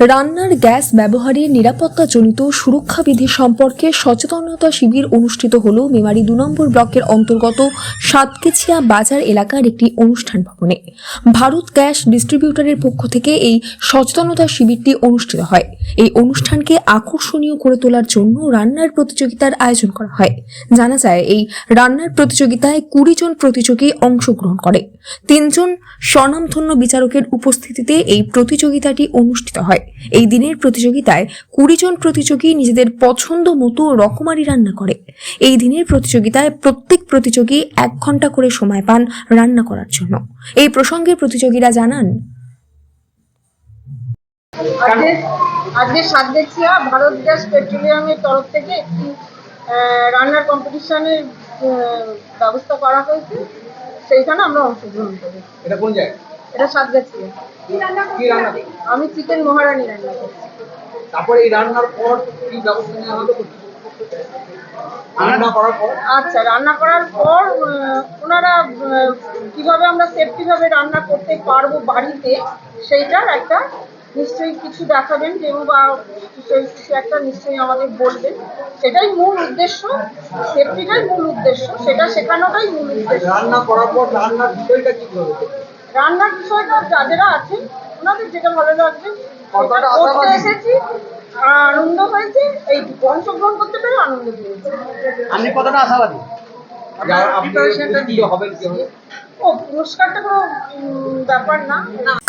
রান্নার গ্যাস ব্যবহারের নিরাপত্তাজনিত সুরক্ষা বিধি সম্পর্কে সচেতনতা শিবির অনুষ্ঠিত হল মেমারি দু নম্বর ব্লকের অন্তর্গত সাতকেছিয়া বাজার এলাকার একটি অনুষ্ঠান ভবনে। ভারত গ্যাস ডিস্ট্রিবিউটরের পক্ষ থেকে এই সচেতনতা শিবিরটি অনুষ্ঠিত হয়। এই অনুষ্ঠানকে আকর্ষণীয় করে তোলার জন্য রান্নার প্রতিযোগিতার আয়োজন করা হয়। জানা যায়, এই রান্নার প্রতিযোগিতায় কুড়ি জন প্রতিযোগী অংশগ্রহণ করে। তিনজন স্বনামধন্য বিচারকের উপস্থিতিতে এই প্রতিযোগিতাটি অনুষ্ঠিত হয়। এই দিনের প্রতিযোগিতায় কুড়ি জন প্রতিযোগী নিজেদের পছন্দ মতো রকমারি রান্না করে। এই দিনের প্রতিযোগিতায় প্রত্যেক প্রতিযোগী এক ঘণ্টা করে সময় পান রান্না করার জন্য। এই প্রসঙ্গে প্রতিযোগীরা জানান আজকে আজকে সাতগেছিয়া ভারত গ্যাস পেট্রোলিয়ামের তরফ থেকে একটি রান্নার কম্পিটিশনের ব্যবস্থা করা হয়েছে। সেইখানে আমরা অংশগ্রহণ করি এটা কোন জায়গা? এটা সাতগেছিয়া কি রান্না আমি চিকেন মহারানি রান্না করছি। তারপরে এই রান্নার পর কি ব্যবস্থা নেওয়া হবে রান্না করার পর? আচ্ছা রান্না করার পর ওনারা কীভাবে আমরা সেফটি ভাবে রান্না করতে পারব বাড়িতে সেইটার একটা নিশ্চয়ই কিছু দেখাবেন যেমন বা কিছু একটা নিশ্চয়ই আমাদের বলবেন। সেটাই মূল উদ্দেশ্য সেফটিটাই মূল উদ্দেশ্য সেটা শেখানোটাই মূল উদ্দেশ্য। রান্না করার পর রান্নার বিষয়টা কি হবে রান্নার বিষয়টা যাদেরা আছে ওনাদের যেটা ভালো লাগবে করতে এসেছি আনন্দ হয়েছে এই অংশগ্রহণ করতে পেরে আনন্দ পেয়েছি। আপনি কতটা আশাবাদী?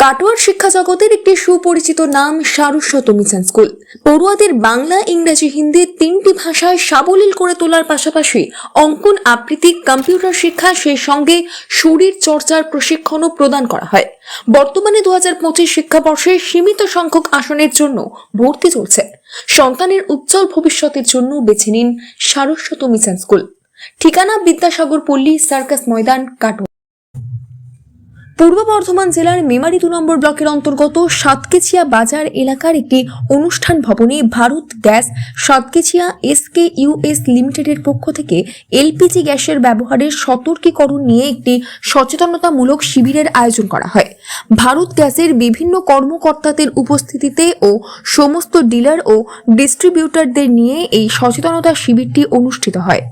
কাটোয়ার শিক্ষা জগতের একটি সুপরিচিত নাম সারস্বত মিশন স্কুল পড়ুয়াদের বাংলা ইংরেজি হিন্দি তিনটি ভাষায় সাবলীল করে তোলার পাশাপাশি অঙ্কন আবৃত্তি কম্পিউটার শিক্ষা সেই সঙ্গে শরীর চর্চার প্রশিক্ষণও প্রদান করা হয়। বর্তমানে দু হাজার পঁচিশ শিক্ষাবর্ষে সীমিত সংখ্যক আসনের জন্য ভর্তি চলছে। সন্তানের উজ্জ্বল ভবিষ্যতের জন্য বেছে নিন সারস্বত মিশন স্কুল ঠিকানা বিদ্যাসাগর পল্লী, সার্কাস ময়দান, কাটোয়া। পূর্ব বর্ধমান জেলার মেমারি দু নম্বর ব্লকের অন্তর্গত সাতকেছিয়া বাজার এলাকার একটি অনুষ্ঠান ভবনে Bharat gas, Satkechhiya SK US লিমিটেডের পক্ষ থেকে এলপিজি গ্যাসের ব্যবহারের সতর্কীকরণ নিয়ে একটি সচেতনতামূলক শিবিরের আয়োজন করা হয়। ভারত গ্যাসের বিভিন্ন কর্মকর্তাদের উপস্থিতিতে ও সমস্ত ডিলার ও ডিস্ট্রিবিউটরদের নিয়ে এই সচেতনতা শিবিরটি অনুষ্ঠিত হয়।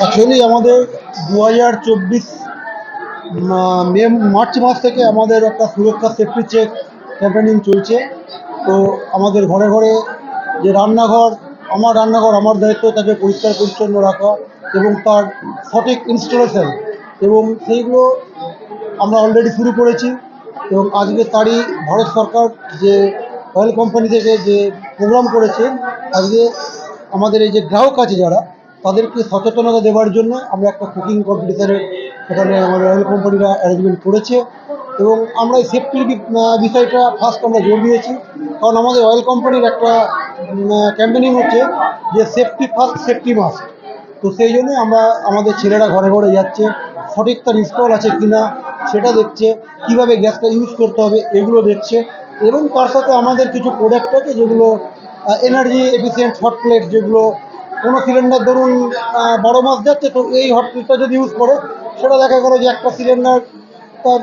অ্যাকচুয়ালি আমাদের দু হাজার চব্বিশ মে, মার্চ মাস থেকে আমাদের একটা সুরক্ষা সেফটি চেক ক্যাম্পেনিং চলছে। তো আমাদের ঘরে ঘরে যে রান্নাঘর, আমার রান্নাঘর, আমার দায়িত্ব তাকে পরিষ্কার পরিচ্ছন্ন রাখা এবং তার সঠিক ইনস্টলেশন এবং সেইগুলো আমরা অলরেডি শুরু করেছি এবং আজকে তারই ভারত সরকার যে অয়েল কোম্পানি থেকে যে প্রোগ্রাম করেছে, আজকে আমাদের এই যে গ্রাহক আছে যারা তাদেরকে সচেতনতা দেওয়ার জন্য আমরা একটা কুকিং কম্পিটিশানের সেখানে আমাদের অয়েল কোম্পানিরা অ্যারেঞ্জমেন্ট করেছে এবং আমরা এই সেফটির বিষয়টা ফার্স্ট আমরা জোর দিয়েছি। কারণ আমাদের অয়েল কোম্পানির একটা ক্যাম্পেনিং হচ্ছে যে সেফটি ফার্স্ট সেফটি মাস্ট তো সেই জন্য আমরা আমাদের ছেলেরা ঘরে ঘরে যাচ্ছে, সঠিক তার ইনস্টল আছে কিনা সেটা দেখছে, কীভাবে গ্যাসটা ইউজ করতে হবে এগুলো দেখছে এবং তার সাথে আমাদের কিছু প্রোডাক্ট আছে যেগুলো এনার্জি এফিসিয়েন্ট হট প্লেট যেগুলো কোনো সিলিন্ডার ধরুন বড় মাছ যাচ্ছে, তো এই হট প্লেটটা যদি ইউজ করে, সেটা দেখা গেলো যে একটা সিলিন্ডার তার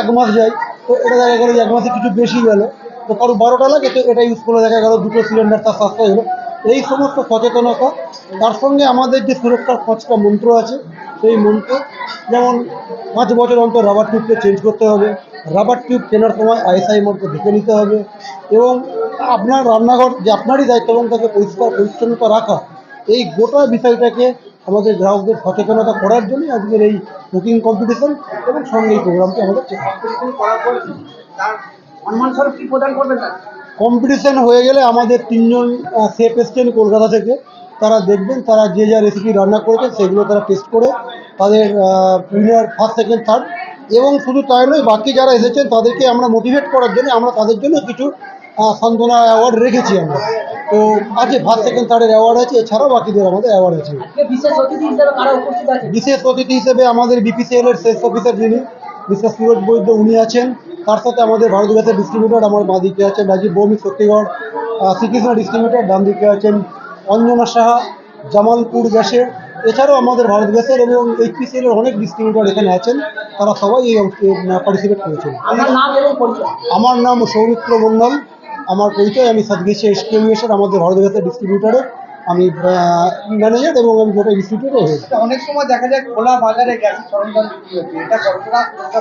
এক মাস যায়, তো এটা দেখা গেলো যে এক মাসে কিছু বেশি গেলো, তো কারও বারোটা লাগে, তো এটা ইউজ করে দেখা গেলো দুটো সিলিন্ডার তার সাশ্রয় হলো। এই সমস্ত সচেতনতা, তার সঙ্গে আমাদের যে সুরক্ষার পাঁচটা মন্ত্র আছে, সেই মন্ত্র, যেমন পাঁচ বছর অন্তর রাবার টিউবকে চেঞ্জ করতে হবে রাবার টিউব কেনার সময় আইএসআই মন্ত্র দেখে নিতে হবে, এবং আপনার রান্নাঘর যে আপনারই দায়িত্ব এবং তাকে পরিষ্কার, পরিচ্ছন্নতা রাখা এই গোটা বিষয়টাকে আমাদের গ্রাহকদের সচেতনতা করার জন্য আজকের এই বুকিং কম্পিটিশন এবং সঙ্গে এই প্রোগ্রামটি আমাদের কম্পিটিশন করার পর তার সম্মান কি প্রদান করবেন কম্পিটিশন হয়ে গেলে আমাদের তিনজন শেফ এসছেন কলকাতা থেকে। তারা দেখবেন তারা যে যা রেসিপি রান্না করেছেন সেগুলো তারা টেস্ট করে তাদের উইনার ফার্স্ট সেকেন্ড থার্ড এবং শুধু তাই নয় বাকি যারা এসেছেন তাদেরকে আমরা মোটিভেট করার জন্য আমরা তাদের জন্য কিছু সান্ত্বনা অ্যাওয়ার্ড রেখেছি আমরা। তো আছে ফার্স্ট সেকেন্ড থার্ডের অ্যাওয়ার্ড আছে এছাড়াও বাকিদের আমাদের অ্যাওয়ার্ড আছে। বিশেষ অতিথি হিসেবে আমাদের বিপিসিএল এর শেষ অফিসার যিনি মিস্টার সুরজ বৈদ্য উনি আছেন। তার সাথে আমাদের ভারত গ্যাসের ডিস্ট্রিবিউটর আমার বাঁ দিকে আছেন রাজীব ভৌমিক শক্তিগড় শ্রীকৃষ্ণ ডিস্ট্রিবিউটর ডান দিকে আছেন অঞ্জনা সাহা জামালপুর গ্যাসের। এছাড়াও আমাদের ভারত গ্যাসের এবং এইচপিসিএল এর অনেক ডিস্ট্রিবিউটর এখানে আছেন। তারা সবাই এই পার্টিসিপেট করেছেন। আমার নাম সৌমিত্র মণ্ডল আমার পরিচয় আমি সাতগেছি এসকেএমএস এর আমাদের গ্যাসের ডিস্ট্রিবিউটরের আমি ম্যানেজার এবং আমি গোটা ডিস্ট্রিবিউটর হয়েছি। অনেক সময় দেখা যায় খোলা বাজারে গ্যাসের সরঞ্জাম বিক্রি হচ্ছে। এটা কতটা কতটা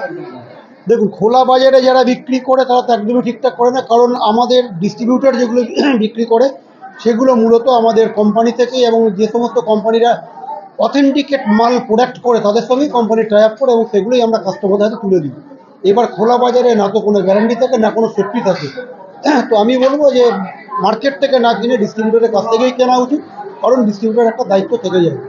দেখুন খোলা বাজারে যারা বিক্রি করে তারা তো একদমই ঠিকঠাক করে না। কারণ আমাদের ডিস্ট্রিবিউটার যেগুলো বিক্রি করে সেগুলো মূলত আমাদের কোম্পানি থেকেই এবং যে সমস্ত কোম্পানিরা অথেন্টিকেট মাল প্রোডাক্ট করে তাদের সঙ্গেই কোম্পানি ট্রাই আপ করে এবং সেগুলোই আমরা কাস্টমারদের হাতে তুলে দিই। এবার খোলা বাজারে না তো কোনো গ্যারান্টি থাকে না কোনো সেফটি থাকে। তো আমি বলব যে মার্কেট থেকে না কিনে ডিস্ট্রিবিউটরের কাছ থেকেই কেনা উচিত, কারণ ডিস্ট্রিবিউটর একটা দায়িত্ব থেকে যায়।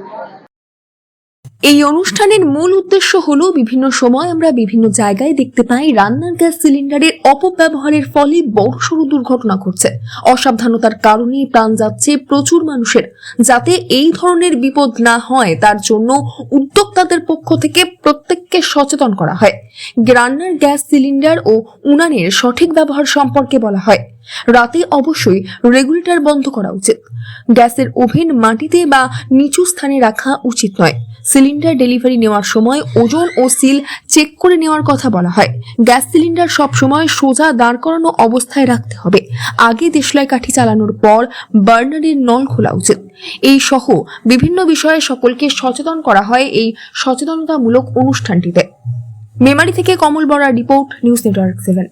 এই অনুষ্ঠানের মূল উদ্দেশ্য হলো বিভিন্ন সময় আমরা বিভিন্ন জায়গায় দেখতে পাই রান্নার গ্যাস সিলিন্ডারের অপব্যবহারের ফলে বড়সড় দুর্ঘটনা ঘটছে। অসাবধানতার কারণেই প্রাণ যাচ্ছে প্রচুর মানুষের। যাতে এই ধরনের বিপদ না হয়, তার জন্য উদ্যোক্তাদের পক্ষ থেকে প্রত্যেককে সচেতন করা হয়। রান্নার গ্যাস সিলিন্ডার ও উনানের সঠিক ব্যবহার সম্পর্কে বলা হয়। রাতে অবশ্যই রেগুলেটর বন্ধ করা উচিত। গ্যাসের ওভেন মাটিতে বা নিচু স্থানে রাখা উচিত নয়। সিলিন্ডার ডেলিভারি নেওয়ার সময় ওজন ও সিল চেক করে নেওয়ার কথা বলা হয়। গ্যাস সিলিন্ডার সব সময় সোজা দাঁড় করানো অবস্থায় রাখতে হবে। আগে দেশলাই কাঠি চালানোর পর বার্নারের নল খোলা উচিত। এই সহ বিভিন্ন বিষয়ে সকলকে সচেতন করা হয় এই সচেতনতামূলক অনুষ্ঠানটিতে। মেমারি থেকে Kamal Bora report, news network seven.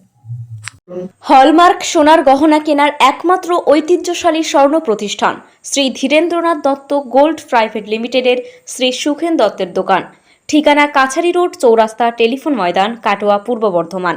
Hallmark সোনার গহনা কেনার একমাত্র ঐতিহ্যশালী স্বর্ণ প্রতিষ্ঠান শ্রী ধীরেন্দ্রনাথ দত্ত গোল্ড প্রাইভেট লিমিটেডের শ্রী সুখেন দত্তের দোকান। ঠিকানা কাছারি রোড, চৌরাস্তা টেলিফোন ময়দান, কাটোয়া, পূর্ব বর্ধমান।